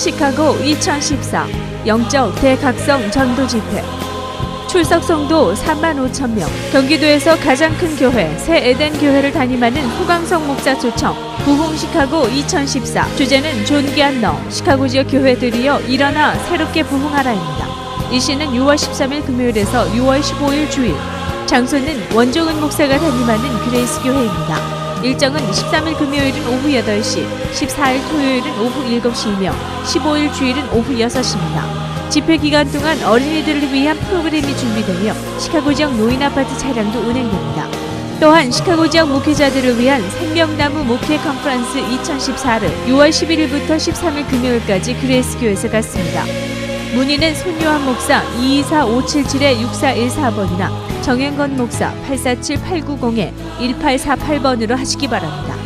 시카고 2014 영적 대각성 전도 집회. 출석 성도 3만 5천 명. 경기도에서 가장 큰 교회 새 에덴 교회를 담임하는 후광성 목사 초청. 부흥 시카고 2014 주제는 존귀한 너. 시카고 지역 교회들이여 일어나 새롭게 부흥하라입니다. 일시는 6월 13일 금요일에서 6월 15일 주일. 장소는 원종은 목사가 담임하는 그레이스 교회입니다. 일정은 13일 금요일은 오후 8시, 14일 토요일은 오후 7시이며 15일 주일은 오후 6시입니다. 집회 기간 동안 어린이들을 위한 프로그램이 준비되며 시카고 지역 노인 아파트 차량도 운행됩니다. 또한 시카고 지역 목회자들을 위한 생명나무 목회 컨퍼런스 2014를 6월 11일부터 13일 금요일까지 그레이스 교회에서 갖습니다. 문의는 손요한 목사 224-577-6414번이나 정현건 목사 847-890-1848번으로 하시기 바랍니다.